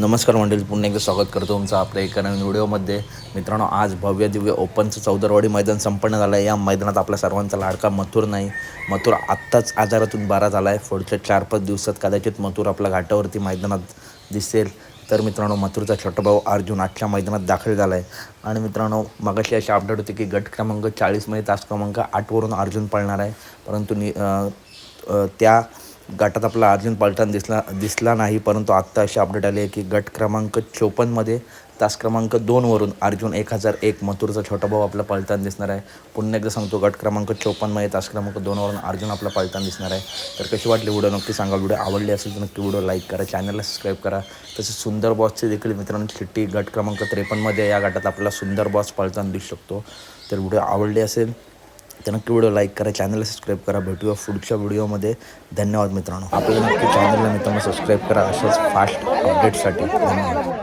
नमस्कार मंडळी पुन्हा एकदा स्वागत करतो तुमचं आपल्या एका नवीन व्हिडिओमध्ये. मित्रांनो आज भव्य दिव्य ओपनचं चौदरवाडी मैदान संपन्न झालं आहे. या मैदानात आपल्या सर्वांचा लाडका मथुर नाही. मथुर आत्ताच आजारातून बारा झाला आहे पुढच्या चार पाच दिवसात कदाचित मथुर आपल्या घाटावरती मैदानात दिसेल. तर मित्रांनो मथुरचा छोटा भाऊ अर्जुन आजच्या मैदानात दाखल झाला आहे आणि मित्रांनो मगाशी अशी अपडेट होती की गट क्रमांक चाळीसमध्ये तास क्रमांक आठवरून अर्जुन पळणार आहे. परंतु नि त्या गटात आपला अर्जुन पलटण दिसला दिसला नाही परंतु आत्ता अशी अपडेट आली आहे की गट क्रमांक चोपन्नमध्ये तास क्रमांक दोनवरून अर्जुन एक हजार एक मथुरचा छोटा भाऊ आपला पलटण दिसणार आहे. पुन्हा एकदा सांगतो गट क्रमांक चोपन्नमध्ये तास क्रमांक दोनवरून अर्जुन आपला पलटण दिसणार आहे. तर कशी वाटली व्हिडिओ नक्की सांगा. व्हिडिओ आवडली असेल तर नक्की व्हिडिओ लाईक करा चॅनलला सबस्क्राईब करा. तसेच सुंदर बॉसचे देखील मित्रांनो चिठ्ठी गट क्रमांक त्रेपन्नमध्ये या गटात आपला सुंदर बॉस पलटण दिसू शकतो. तर व्हिडिओ आवडली असेल तर नक्की व्हिडिओ लाईक करा चॅनलला सबस्क्राईब करा. भेटूया पुढच्या व्हिडिओमध्ये. धन्यवाद मित्रांनो. आपल्याला नक्की चॅनलला मित्रांनो सबस्क्राईब करा. अशाच फास्ट अपडेटसाठी धन्यवाद.